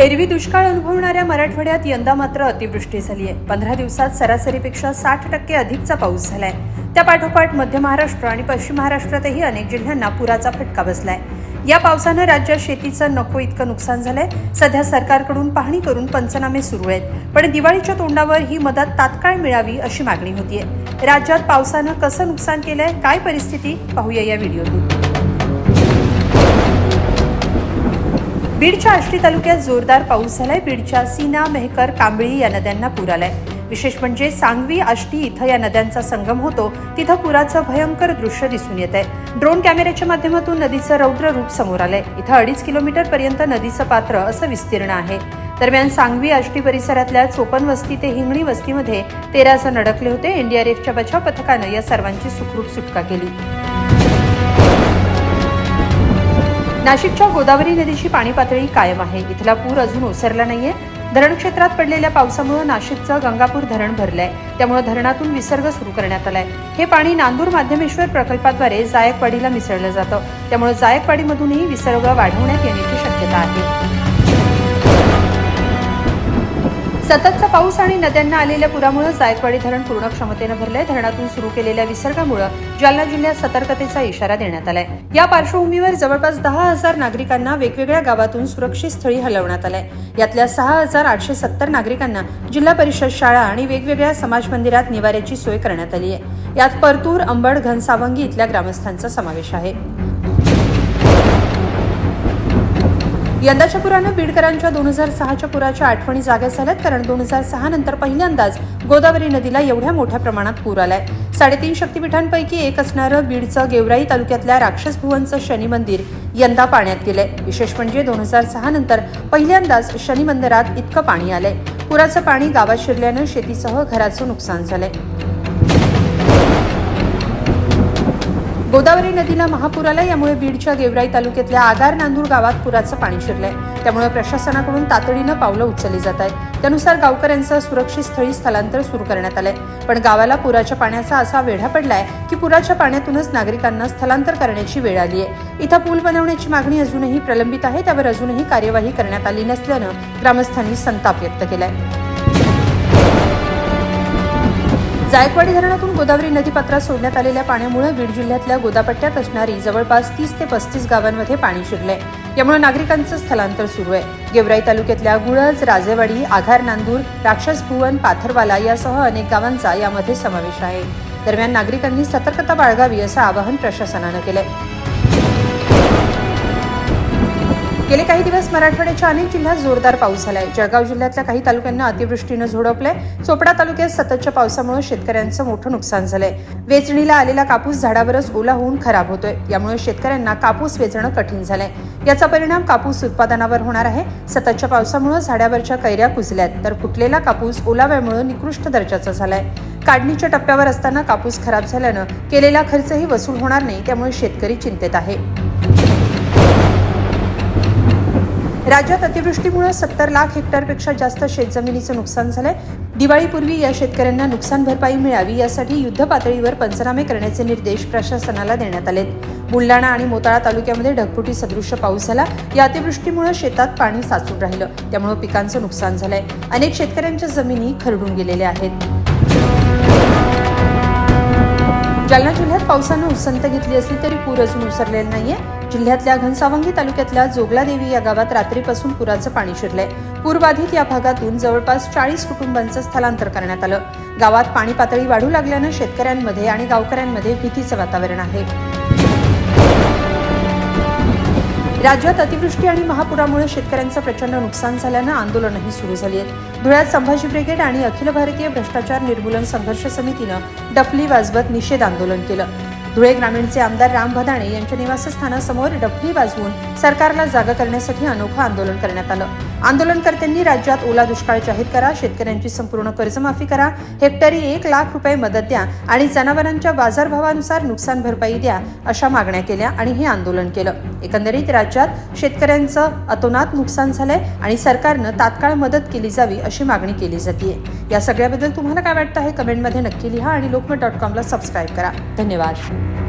एरवी दुष्काळ अनुभवणाऱ्या मराठवाड्यात यंदा मात्र अतिवृष्टी झाली आहे पंधरा दिवसात सरासरीपेक्षा साठ टक्के अधिकचा पाऊस झालाय. त्या पाठोपाठ मध्य महाराष्ट्र आणि पश्चिम महाराष्ट्रातही अनेक जिल्ह्यांना पुराचा फटका बसलाय. या पावसानं राज्यात शेतीचं नको इतकं नुकसान झालंय. सध्या सरकारकडून पाहणी करून पंचनामे सुरू आहेत. पण दिवाळीच्या तोंडावर ही मदत तात्काळ मिळावी अशी मागणी होतीये. राज्यात पावसानं कसं नुकसान केलंय काय परिस्थिती पाहूया या व्हिडिओतून. बीडच्या आष्टी तालुक्यात जोरदार पाऊस झालाय. बीडच्या सीना मेहकर कांबळी या नद्यांना पूर आलाय. विशेष म्हणजे सांगवी आष्टी इथं या नद्यांचा संगम होतो. तिथं पुराचं भयंकर दृश्य दिसून येत आहे ड्रोन कॅमेऱ्याच्या माध्यमातून नदीचं रौद्र रूप समोर आलंय. इथं अडीच किलोमीटर पर्यंत नदीचं पात्र असं विस्तीर्ण आहे. दरम्यान सांगवी आष्टी परिसरातल्या चोपन वस्ती ते हिंगणी वस्तीमध्ये तेरा जण अडकले होते. एनडीआरएफच्या बचाव पथकानं या सर्वांची सुखरूप सुटका केली. नाशिकच्या गोदावरी नदीची पाणी पातळी कायम आहे. इथला पूर अजून ओसरला नाहीये. धरण क्षेत्रात पडलेल्या पावसामुळे नाशिकचं गंगापूर धरण भरलंय. त्यामुळे धरणातून विसर्ग सुरू करण्यात आलाय. हे पाणी नांदूर माध्यमेश्वर प्रकल्पाद्वारे जायकवाडीला मिसळलं जातं. त्यामुळे जायकवाडीमधूनही विसर्ग वाढवण्यात येण्याची शक्यता आहे. सततचा पाऊस आणि नद्यांना आलेल्या पुरामुळे जायकवाडी धरण पूर्ण क्षमतेनं भरले धरणातून सुरू केलेल्या विसर्गामुळे जालना जिल्ह्यात सतर्कतेचा इशारा देण्यात आलाय. या पार्श्वभूमीवर जवळपास दहा हजार नागरिकांना वेगवेगळ्या गावातून सुरक्षित स्थळी हलवण्यात आलंय. यातल्या सहा हजार आठशे सत्तर नागरिकांना जिल्हा परिषद शाळा आणि वेगवेगळ्या समाज मंदिरात निवाऱ्याची सोय करण्यात आली आहे यात परतूर अंबड घनसावंगी इथल्या ग्रामस्थांचा समावेश आहे. यंदाच्या पुरानं बीडकरांच्या दोन हजार सहाच्या पुराच्या आठवणी जाग्या झाल्यात कारण दोन हजार सहा नंतर पहिल्यांदाच गोदावरी नदीला एवढ्या मोठ्या प्रमाणात पूर आलाय. साडेतीन शक्तिपीठांपैकी एक असणारं बीडचं गेवराई तालुक्यातल्या राक्षस भुवनचं शनी मंदिर यंदा पाण्यात गेलंय. विशेष म्हणजे दोन हजार सहा नंतर पहिल्यांदाच शनी मंदिरात इतकं पाणी आलंय. पुराचं पाणी गावात शिरल्यानं शेतीसह घराचं नुकसान झालंय. गोदावरी नदीला महापूर आला यामुळे बीडच्या गेवराई तालुक्यातल्या आगार नांदूर गावात पुराचं पाणी शिरलंय. त्यामुळे प्रशासनाकडून तातडीनं पावलं उचलली जात आहेत. त्यानुसार गावकऱ्यांचं सुरक्षित स्थळी स्थलांतर सुरू करण्यात आलंय. पण गावाला पुराच्या पाण्याचा असा वेढा पडलाय की पुराच्या पाण्यातूनच नागरिकांना स्थलांतर करण्याची वेळ आली आहे. इथं पूल बनवण्याची मागणी अजूनही प्रलंबित आहे त्यावर अजूनही कार्यवाही करण्यात आली नसल्यानं ग्रामस्थांनी संताप व्यक्त केलाय. जायकवाडी धरणातून गोदावरी नदीपात्रात सोडण्यात आलेल्या पाण्यामुळे बीड जिल्ह्यातल्या गोदापट्ट्यात असणारी जवळपास तीस ते पस्तीस गावांमध्ये पाणी शिरलंय. यामुळे नागरिकांचं स्थलांतर सुरू आहे. गेवराई तालुक्यातल्या गुळज राजेवाडी आघार नांदूर राक्षस भुवन पाथरवाला यासह अनेक गावांचा यामध्ये समावेश आहे. दरम्यान नागरिकांनी सतर्कता बाळगावी असं आवाहन प्रशासनानं केलंय. गेले काही दिवस मराठवाड्याच्या अनेक जिल्ह्यात जोरदार पाऊस झालाय. जळगाव जिल्ह्यातल्या काही तालुक्यांना अतिवृष्टीनं झोडपलंय. चोपडा तालुक्यात सततच्या पावसामुळे शेतकऱ्यांचं मोठं नुकसान झालंय. वेचणीला आलेला कापूस झाडावरच ओला होऊन खराब होतोय. यामुळे शेतकऱ्यांना कापूस वेचणं कठीण झालंय. याचा परिणाम कापूस उत्पादनावर होणार आहे. सततच्या पावसामुळे झाडावरच्या कैऱ्या कुजल्यात. तर फुटलेला कापूस ओलाव्यामुळे निकृष्ट दर्जाचा झालाय. काढणीच्या टप्प्यावर असताना कापूस खराब झाल्यानं केलेला खर्चही वसूल होणार नाही. त्यामुळे शेतकरी चिंतेत आहे. राज्यात अतिवृष्टीमुळे सत्तर लाख हेक्टरपेक्षा जास्त शेतजमिनीचं नुकसान झालंय. दिवाळीपूर्वी या शेतकऱ्यांना नुकसान भरपाई मिळावी यासाठी युद्ध पातळीवर पंचनामे करण्याचे निर्देश प्रशासनाला देण्यात आलेत. बुलडाणा आणि मोताळा तालुक्यामध्ये ढगफुटी सदृश्य पाऊस झाला. या अतिवृष्टीमुळे शेतात पाणी साचून राहिलं. त्यामुळे पिकांचं नुकसान झालंय. अनेक शेतकऱ्यांच्या जमिनी खरडून गेलेल्या आहेत. जालना जिल्ह्यात पावसानं उसंत घेतली असली तरी पूर अजून उसरलेला नाहीये. जिल्ह्यातल्या घनसावंगी तालुक्यातल्या जोगलादेवी या गावात रात्रीपासून पुराचं पाणी शिरलंय. पूरबाधित या भागातून जवळपास चाळीस कुटुंबांचं स्थलांतर करण्यात आलं. गावात पाणी पातळी वाढू लागल्यानं शेतकऱ्यांमध्ये आणि गावकऱ्यांमध्ये भीतीचं वातावरण आहे. राज्यात अतिवृष्टी आणि महापुरामुळे शेतकऱ्यांचं प्रचंड नुकसान झाल्यानं आंदोलनही सुरू झाली आहेत. धुळ्यात संभाजी ब्रिगेड आणि अखिल भारतीय भ्रष्टाचार निर्मूलन संघर्ष समितीनं डफली वाजवत निषेध आंदोलन केलं. धुळे ग्रामीणचे आमदार राम भदाणे यांच्या निवासस्थानासमोर डफली वाजवून सरकारला जागा करण्यासाठी अनोखं आंदोलन करण्यात आलं. आंदोलनकर्त्यांनी राज्यात ओला दुष्काळ जाहीर करा शेतकऱ्यांची संपूर्ण कर्जमाफी करा हेक्टरी एक लाख रुपये मदत द्या आणि जनावरांच्या बाजारभावानुसार नुकसान भरपाई द्या अशा मागण्या केल्या आणि हे आंदोलन केलं. एकंदरीत राज्यात शेतकऱ्यांचं अतोनात नुकसान झालंय आणि सरकारनं तात्काळ मदत केली जावी अशी मागणी केली जाते या सगळ्याबद्दल तुम्हाला काय वाटतं आहे? कमेंटमध्ये नक्की लिहा आणि लोकमत डॉट कॉमला सबस्क्राईब करा. धन्यवाद.